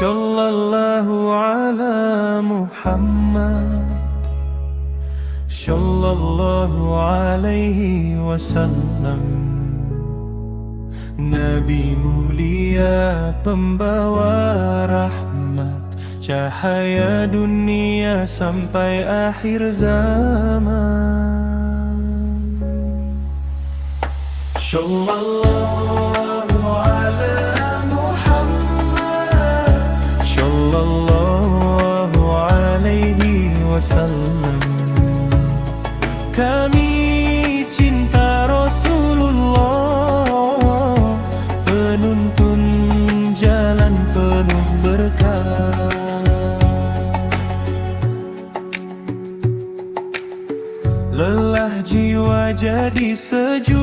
صلى الله على محمد. صلى الله عليه wasallam Nabi mulia pembawa rahmat Cahaya dunia sampai akhir zaman Sallallahu Kami cinta Rasulullah Penuntun jalan penuh berkah. Lelah jiwa jadi sejuk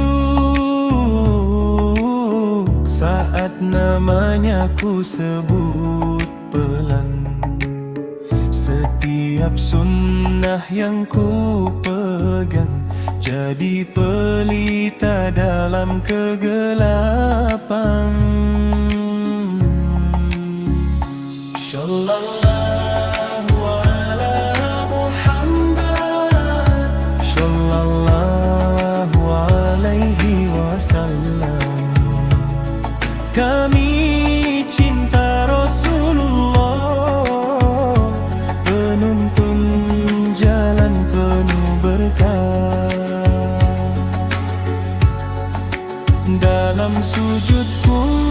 Saat namanya ku sebut pelan Setiap sunnah yang ku pegang Jadi pelita dalam kegelapan. Sallallahu Dalam sujudku